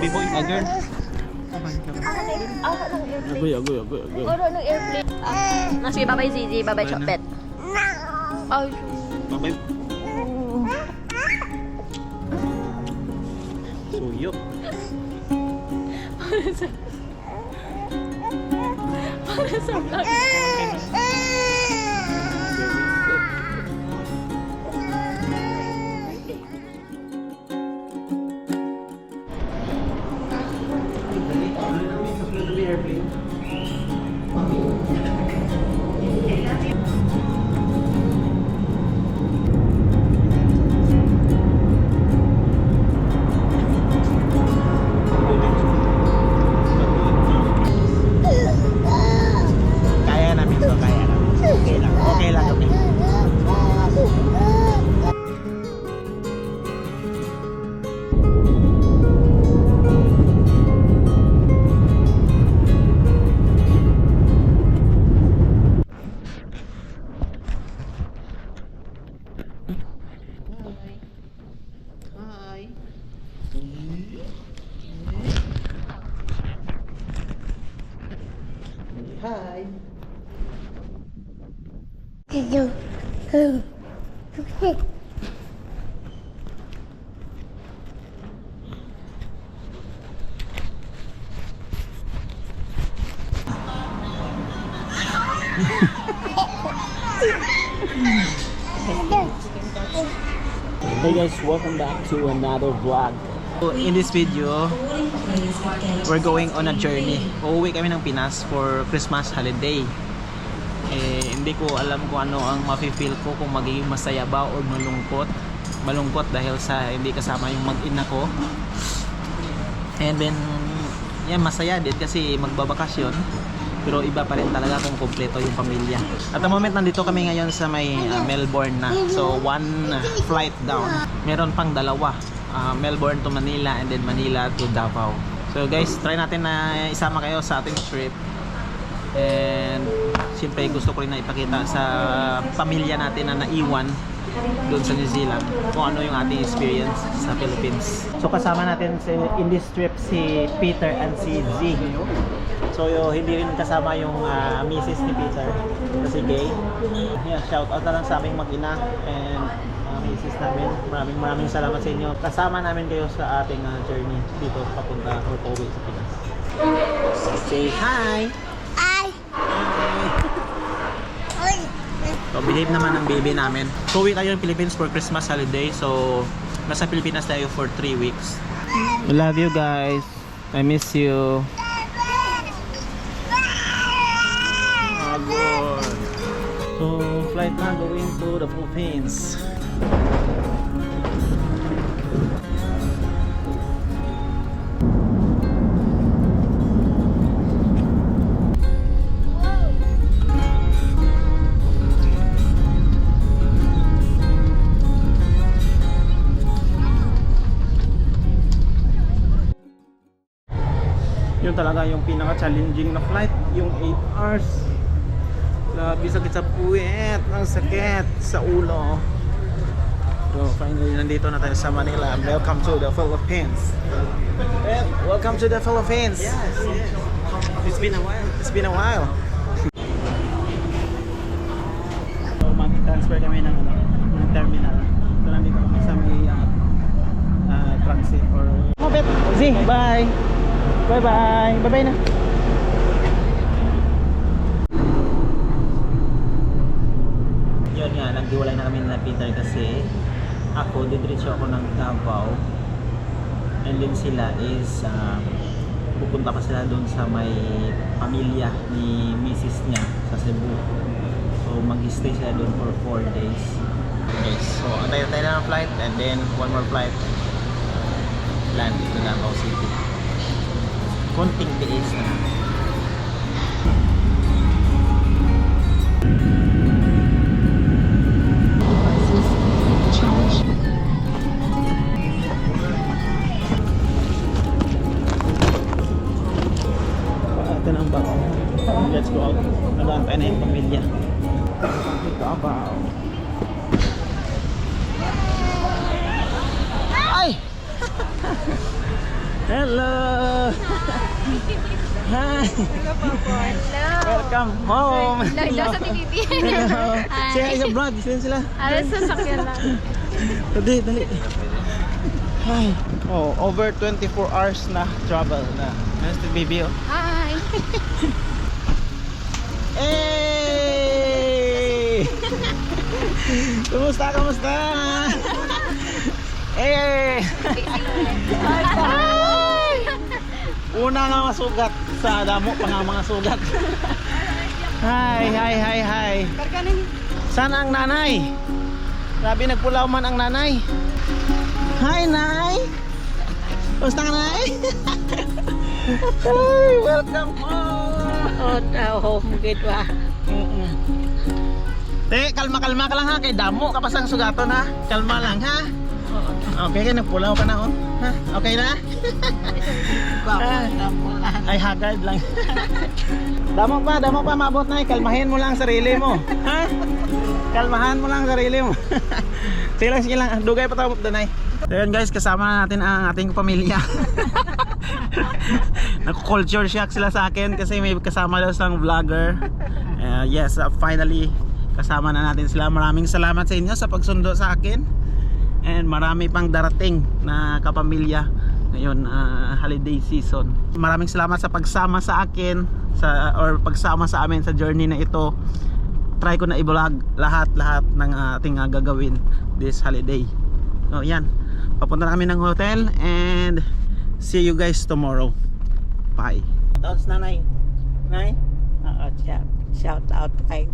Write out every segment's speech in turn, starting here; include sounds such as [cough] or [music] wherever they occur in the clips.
baby boy, a girl. Ng airplane. Agoy, agoy, agoy, agoy. Ako ng airplane. Ah, sige, bye-bye Zizi, na. Chopet. Ay, Babay. Suyok. para sa vlog. Hey guys, welcome back to another vlog. So, in this video, we're going on a journey. Uuwi kami ng Pinas for Christmas holiday. Hindi ko alam kung ano ang mafe-feel ko kung magiging masaya ba o malungkot. Malungkot dahil sa hindi kasama yung mag-ina ko. And then, yan, masaya din kasi magbabakasyon. Pero iba pa rin talaga kung kumpleto yung pamilya. At the moment, nandito kami ngayon sa may uh, Melbourne na. So, one flight down. Meron pang dalawa. Uh, Melbourne to Manila and then Manila to Davao. So guys, try natin na isama kayo sa ating trip. And siyempre gusto ko rin na ipakita sa pamilya natin na naiwan doon sa New Zealand kung ano yung ating experience sa Philippines. So kasama natin si, in this trip si Peter and si Z. So yo, hindi rin kasama yung uh, misis ni Peter kasi gay. Yeah, shout out na lang sa aming mag-ina and uh, misis namin. Maraming maraming salamat sa inyo. Kasama namin kayo sa ating uh, journey dito papunta or pauwi sa Pinas. Say hi! So, behave naman ang baby namin. So, uwi tayo ng Philippines for Christmas holiday. So, nasa Pilipinas tayo for 3 weeks. I love you guys. I miss you. Oh, good. So, flight na going to the Philippines. Talaga yung pinaka-challenging na flight, yung 8 hours. Grabe sakit sa puwet, ang sakit sa ulo. So finally, nandito na tayo sa Manila. Welcome to the Philippines. Well, welcome to the Philippines. Yes, yes. It's been a while. It's been a while. so mag-transfer kami ng, ano, ng terminal. So nandito kami sa may uh, uh, transit or... Bet. Z, bye. Bye-bye. Bye-bye na. Yun nga, nagdiwalay na kami na Peter kasi ako, didiretso ako ng Davao. And then sila is, uh, pupunta pa sila doon sa may pamilya ni Mrs. niya sa Cebu. So, mag-stay sila doon for 4 days. Okay, so antay tayo na ng flight and then one more flight land to Davao City. Konting tiis na. Ito na ang. Let's go out. Nag-aantay na yung pamilya. Ay! [laughs] Hello! Hi! Hello. Welcome home! Hello sa TVP. Hello! Hi. Say hi sa vlog, sila sila. Alas sa sakyan lang. Dali, dali. Ay. Oh, over 24 hours na travel na. Nice to baby oh. Hi. Hey! Kumusta, kumusta? Eh! Una nga masugat sa damo pa nga mga sugat. Hi, hi, hi, hi. Saan ang nanay? Grabe nagpulaw man ang nanay. Hi, nay. Kumusta ka, nay? Hi, welcome home. Oh, home gate wa. Te, kalma-kalma ka lang ha. Kay damo ka pa sang sugaton ha. Kalma lang ha. Okay, kay nagpulaw ka na oh. Ha? Okay na? Ay, haggard lang. [laughs] damo pa, damo pa maabot na. Kalmahin mo lang ang sarili mo. Ha? Kalmahan mo lang ang sarili mo. [laughs] sige lang, sige lang. Dugay pa tayo danay. So yun guys, kasama na natin ang ating pamilya. [laughs] Nag-culture shock sila sa akin kasi may kasama daw sang vlogger. Uh, yes, uh, finally kasama na natin sila. Maraming salamat sa inyo sa pagsundo sa akin. And marami pang darating na kapamilya ngayon uh, holiday season. Maraming salamat sa pagsama sa akin sa or pagsama sa amin sa journey na ito. Try ko na i-vlog lahat-lahat ng ating uh, gagawin this holiday. So yan. Papunta na kami ng hotel and see you guys tomorrow. Bye. Tapos nanay. Nay? Oo, shout, shout out kay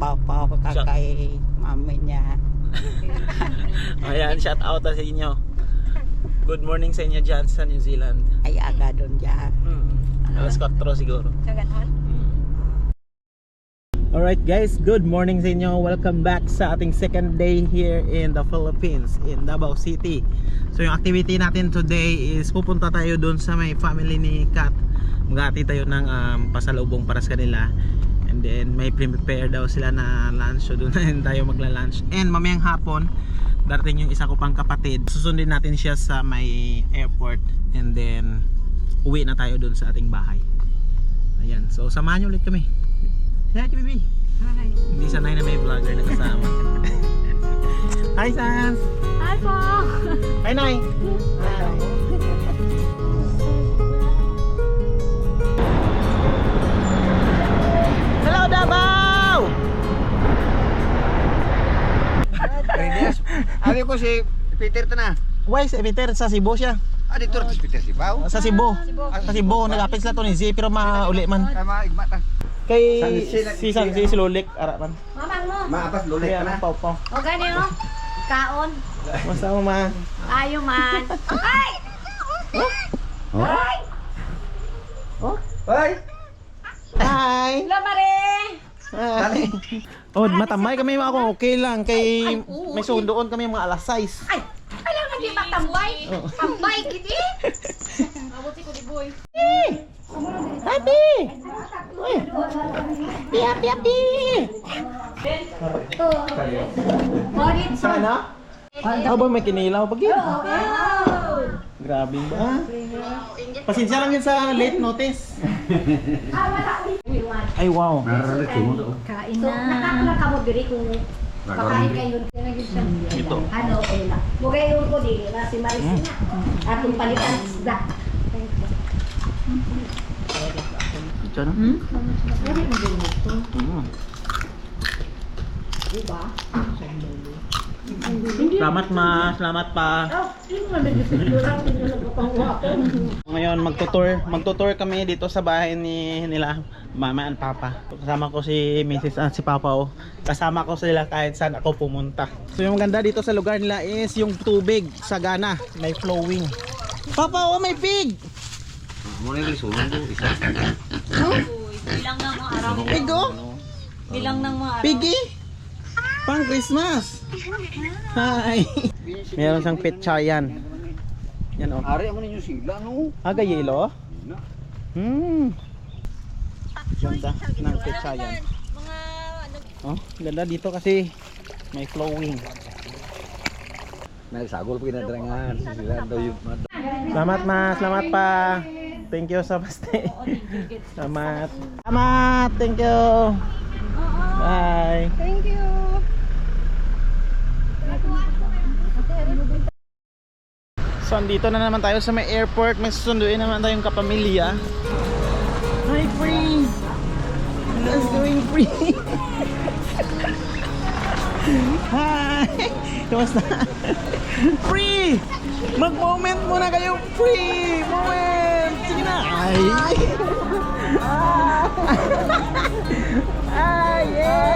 papa kay mami niya. [laughs] Ayan, shout out sa inyo. Good morning sa inyo dyan sa New Zealand. Ay aga doon dyan. Hmm. Alas 4 siguro. So, ganon? Alright guys, good morning sa inyo. Welcome back sa ating second day here in the Philippines, in Davao City. So yung activity natin today is pupunta tayo doon sa may family ni Kat. Magati tayo ng um, pasalubong para sa kanila. And then may prepare daw sila na lunch. So doon na rin tayo magla-lunch. And mamayang hapon, darating yung isa ko pang kapatid. Susundin natin siya sa may airport. And then uwi na tayo doon sa ating bahay. Ayan, so samahan niyo ulit kami. Hi, baby. Hi. Hindi sanay na may vlogger na kasama. [laughs] Hi, Sans! Hi po. Hi, Nay! Hello, abi ko si Peter to na. Why, si Peter, sa Cebu siya. Ah, dito rin si Peter si Pao. Sa Cebu. Sa Cebu, nagapit sila to ni Z, pero mauli man. Tama, igma ta. Kay si San si Lulik, arapan. Mamang mo. Kaya ka na. ang pau-pau. O gani o. Kaon. Basta mo ma. Ayo man. Ay! Hoy! Hi! Hello, Mare. Hi! [laughs] Oh, matamay kami mga ako, okay lang. Kay may sundoon kami mga alas 6. Ay! Alam nga di ba tambay? Oo. Tambay, kiti. Happy! Uy! Happy, happy, happy! Morit. Sana? Ano ba may kinilaw? Pag yun? Grabe ba? Pasensya lang yun sa late notice. Ay, wow. Kain na. Nakakala ka mo diri kung pakain kayo. Ito. Ano, okay lang. Mugay yung ko di, na si Marisina. Atong palitan isda. Ito na? Hmm? Salamat ma, salamat pa. Ngayon magtutour, magtutour kami dito sa bahay ni nila mama and papa. Kasama ko si Mrs. at si Papa oh. Kasama ko sila kahit saan ako pumunta. So yung maganda dito sa lugar nila is yung tubig sagana, may flowing. Papa oh, may pig. Mo ni sunog ko isa. Bilang ng mga araw. Pig oh. Bilang ng mga araw. Piggy! Pang Christmas! Hi! Meron siyang petsayan. Yan oh. Ari mo ninyo sila no. Aga yelo? Hmm. Ganda ng petsayan. Oh, ganda dito kasi may flowing. Nagsagol pa kinadrangan sila daw yung Salamat ma, salamat pa. Thank you sa paste. [laughs] Salamat. Salamat, thank you. Bye. Thank you. So andito na naman tayo sa may airport. May susunduin naman tayong kapamilya. Hi, free! Let's going free! [laughs] Hi! Kamusta? [laughs] free! Mag-moment muna kayo! Free! Moment! Sige na! Ay! [laughs] Ay! Yay!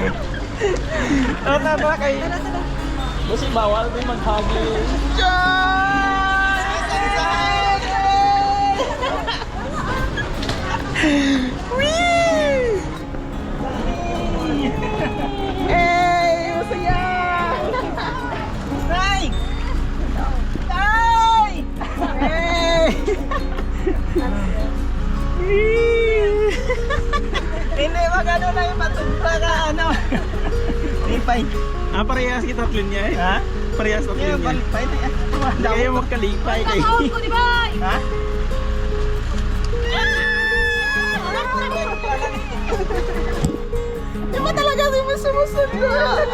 Oh, tara kay... Kasi bawal din mag-huggy. Hey! Ano na yung matumpa ka, ano. [laughs] Lipay. Ah, parehas kita tatlin niya eh. Ha? Parehas tatlin niya. Balipay na yan. Hindi kayo magkalipay kayo. Ha? Di ba talaga mo sumusunod?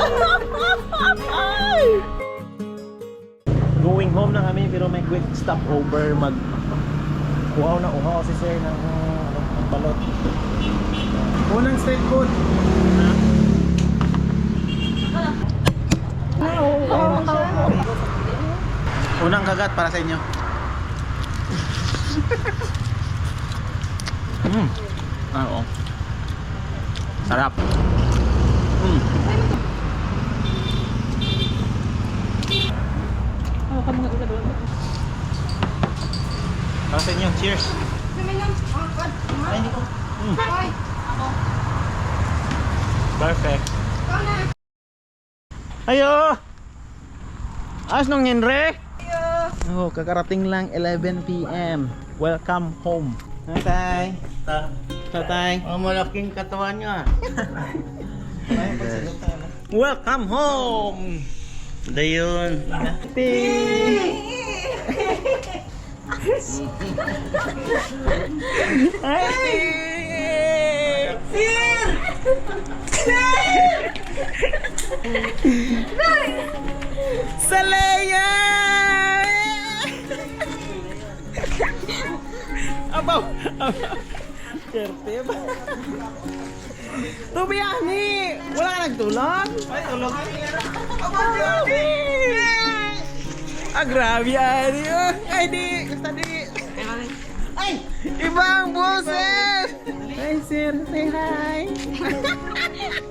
Going home na kami pero may quick stopover mag uhaw na uhaw si sir ng, ng balot. Unang street food. Unang kagat para sa inyo. [laughs] mm. Ah, oo. Sarap. Mm. Para sa inyo. Cheers. Mm. Perfect. Ayo! Ayos nung Henry? Oh, kakarating lang 11 p.m. Welcome home. Tatay. Tatay. Oh, malaking katawan niya. [laughs] Welcome home. Dayon. Hey! Salaya! Abaw! Kerte ba? Tubiyani! Wala ka nagtulog? Ay, tulog. Abaw! Ah, grabe yan. Ay, di. Basta di. Ay! Ibang boses! Hi, sir. Say hi. [laughs]